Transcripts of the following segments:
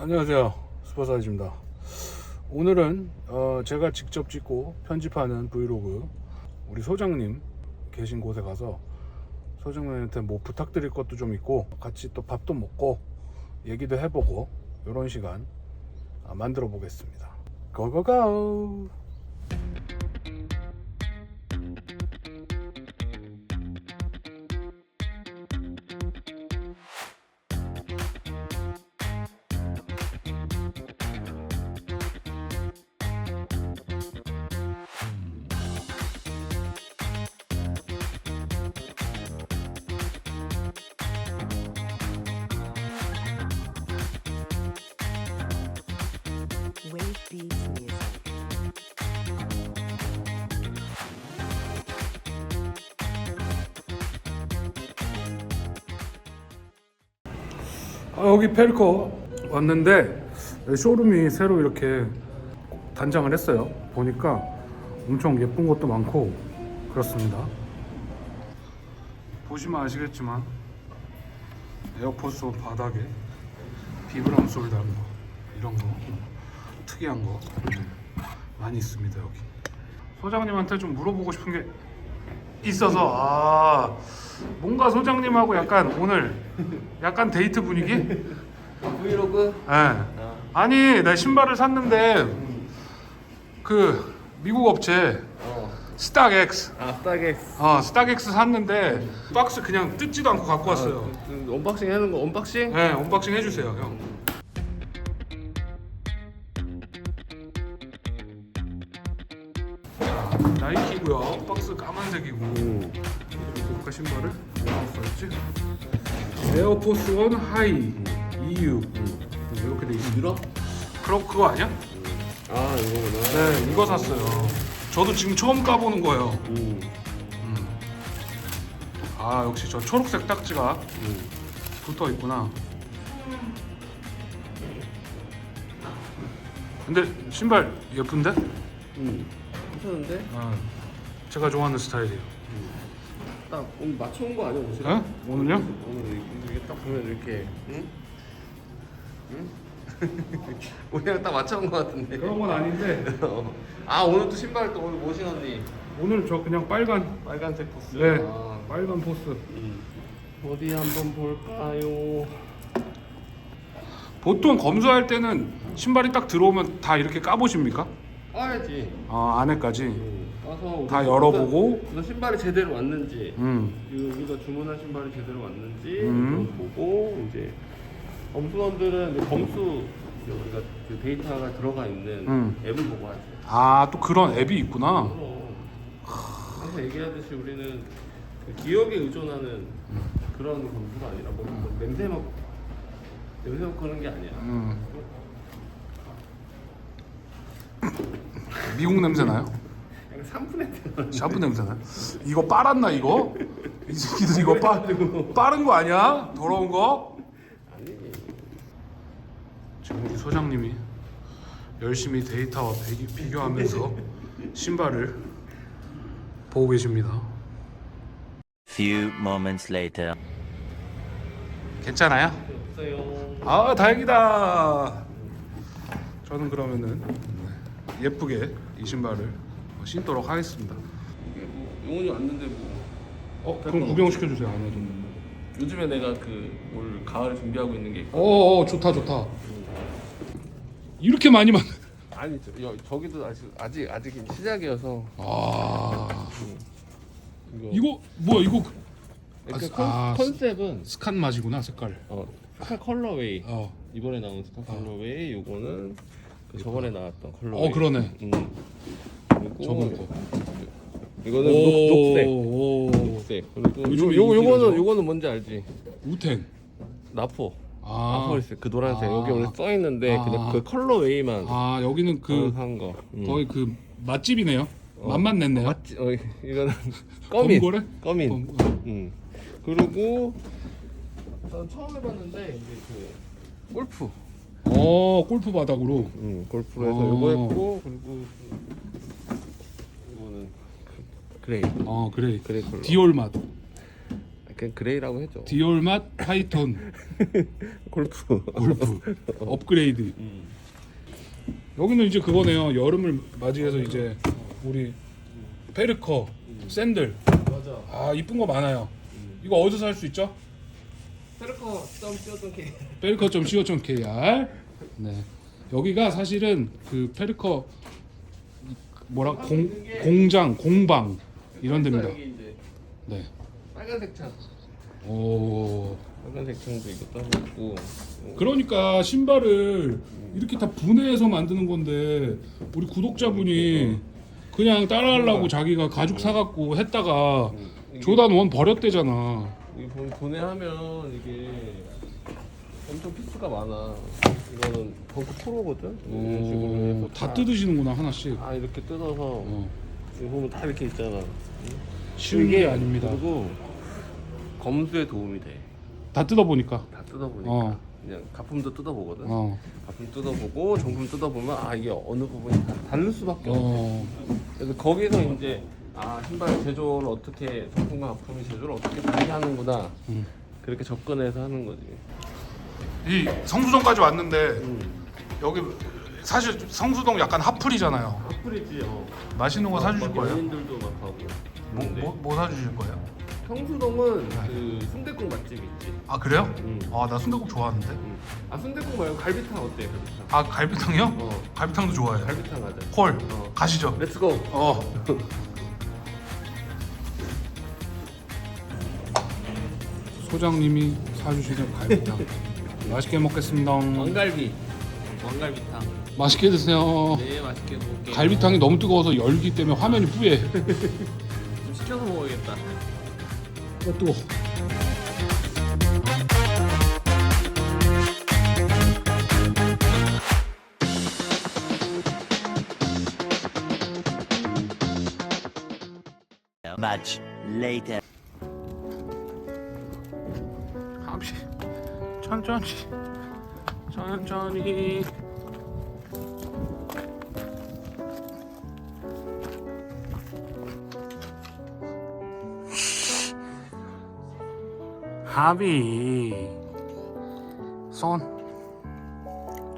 안녕하세요. 스포사이즈입니다. 오늘은 어, 제가 직접 찍고 편집하는 브이로그 우리 소장님 계신 곳에 가서 소장님한테 뭐 부탁드릴 것도 좀 있고 같이 또 밥도 먹고 얘기도 해보고 이런 시간 아, 만들어 보겠습니다. 고고고 아, 여기 펠커 왔는데 쇼룸이 새로 이렇게 단장을 했어요. 보니까 엄청 예쁜 것도 많고 그렇습니다. 보시면 아시겠지만 에어포스 바닥에 비브람 나는 거 이런 거 특이한 거 네, 많이 있습니다 여기. 소장님한테 좀 물어보고 싶은 게 있어서 아 뭔가 소장님하고 약간 오늘 약간 데이트 분위기? 브이로그? 예. 아니 나 신발을 샀는데 그 미국 업체 어. 스탁엑스 아, 스타게. 어 스탁엑스 샀는데 박스 그냥 뜯지도 않고 갖고 왔어요. 그, 그 언박싱 하는 거 언박싱? 네 언박싱 해주세요 형. 나이키고요 박스 까만색이고 음. 그 신발을 뭐라고 써있지? 에어포스 원 하이 EU 이렇게 돼 있어. 유럽? 그럼 그거 아니야? 아, 이거구나. 네, 이거 샀어요. 저도 지금 처음 까보는 거예요. 음. 아, 역시 저 초록색 딱지가 음. 붙어 있구나. 근데 신발 예쁜데? 음. 괜찮은데? 아, 제가 좋아하는 스타일이에요. 딱 오늘 맞춰온 거 아니야, 옷이? 어? 오늘요? 오늘 이게 딱 보면 이렇게, 응? 응? 우리랑 딱 맞춰온 거 같은데. 그런 건 아닌데 어. 아, 오늘 또 신발 또 오늘 뭐 신었니? 오늘 저 그냥 빨간 빨간색 포스. 네 아. 빨간 포스. 음. 어디 한번 볼까요? 보통 검수할 때는 신발이 딱 들어오면 다 이렇게 까보십니까? 까야지. 아 안에까지. 음. 까서 다 열어보고. 우선 신발이 제대로 왔는지 음. 이- 우리가 주문한 신발이 제대로 왔는지 음. 보고 이제 검수원들은 이제 검수 이제 우리가 그 데이터가 들어가 있는 음. 앱을 보고 하지. 아또 그런 앱이 있구나. 그럼 항상 얘기하듯이 우리는 그 기억에 의존하는 그런 검수가 아니라 뭐, 뭐 냄새 맡 냄새 맡고 그런 게 아니야. 음. 미국 냄새 나요? 샤브 냄새 나요? 이거 빨았나 이거? 이 새끼들 이거 빠, 빠른 거 아니야? 더러운 거? 아니. 지금 우리 소장님이 열심히 데이터와 비, 비교하면서 신발을 보고 계십니다. Few moments later. 괜찮아요? 없어요. 아 다행이다. 저는 그러면은 네, 예쁘게 이 신발을 신도록 하겠습니다. 이게 뭐 용훈이 왔는데 뭐 어 그럼 구경 시켜주세요 안에도. 요즘에 내가 그 올 가을 준비하고 있는 게. 어, 어 좋다 좋다. 이렇게 많이 만. 아니 저, 여, 저기도 아직 아직 아직 시작이어서 아 이거, 이거 뭐야 이거 그러니까 아, 컨, 아, 컨셉은 스칸 맛이구나 색깔. 어 스카 컬러웨이 어. 이번에 나온 스카 컬러웨이 요거는 그 저번에 나왔던 컬러웨이 어 그러네. 음. 저번 거. 이거는 녹, 녹색 오. 녹색 그리고 요즘에 요, 요, 인기라서. 요거는 요거는 뭔지 알지 우텐. 나포 아. 나포리스 그 노란색 아. 여기 원래 써 있는데 아. 그냥 그 컬러웨이만 아 여기는 그 산거 음. 거의 그 맛집이네요. 어. 맛만 냈네요. 맞지? 어, 이거는 검인? 검인 검- 음. 그리고 난 처음 해봤는데 이제 그 골프 어 골프 바닥으로. 음, 골프로 해서 어. 이거 했고 그리고 그, 그레이 어 그래. 그레이 컬러 디올 맛. 그냥 그레이라고 해줘. 디올 맛 파이톤 골프. 골프 업그레이드. 음. 여기는 이제 그거네요. 여름을 맞이해서 이제 우리 페르커 샌들 맞아. 아 이쁜 거 많아요. 이거 어디서 살 수 있죠? 페르커 점 띄웠던 게. 페르커.co.kr 네 여기가 사실은 그 페르커 뭐라 공 공장 공방 이런 데입니다. 여기 이제 네. 빨간색 창. 오 빨간색 창도 이것도 하고 있고. 그러니까 신발을 이렇게 다 분해해서 만드는 건데 우리 구독자분이 그냥 따라하려고 자기가 가죽 사갖고 했다가 이게- 조단 원 버렸대잖아. 이게 보- 보내하면 이게 엄청 피스가 많아. 이거는 벙크 프로거든. 이런 식으로 해서 오, 다 뜯으시는구나 하나씩. 아 이렇게 뜯어서 어. 이거 보면 다 이렇게 있잖아. 쉬운 게 아닙니다. 그리고 검수에 도움이 돼. 다 뜯어보니까. 다 뜯어보니까 어. 그냥 가품도 뜯어보거든. 어. 가품 뜯어보고 정품 뜯어보면 아 이게 어느 부분이 다 다를 수밖에 없어. 어. 그래서 거기서 이제 아 신발 제조를 어떻게 정품과 가품의 제조를 어떻게 분리하는구나. 음. 그렇게 접근해서 하는 거지. 이 성수동까지 왔는데 음. 여기 사실 성수동 약간 핫플이잖아요. 핫플이지. 어. 맛있는 거 사주실 막 거예요? 연인들도 막 가고. 뭐, 근데 뭐, 뭐 사주실 거예요? 성수동은 그 순대국 맛집 있지. 아 그래요? 음. 아나 순대국 좋아하는데. 음. 아 순대국 말고 갈비탕 어때? 갈비탕. 아 갈비탕이요? 어. 갈비탕도 좋아해요. 갈비탕 가자. 콜 어. 가시죠. 렛츠고. 어. 소장님이 사주시는 갈비탕 맛있게 먹겠습니다. 왕갈비. 왕갈비탕. 맛있게 드세요. 네 맛있게 먹을게요. 갈비탕이 너무 뜨거워서 열기 때문에 화면이 뿌예. 좀 시켜서 먹어야겠다. 어, 뜨거. Much later. 잠시 천천히 천천히. 하비 손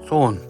손.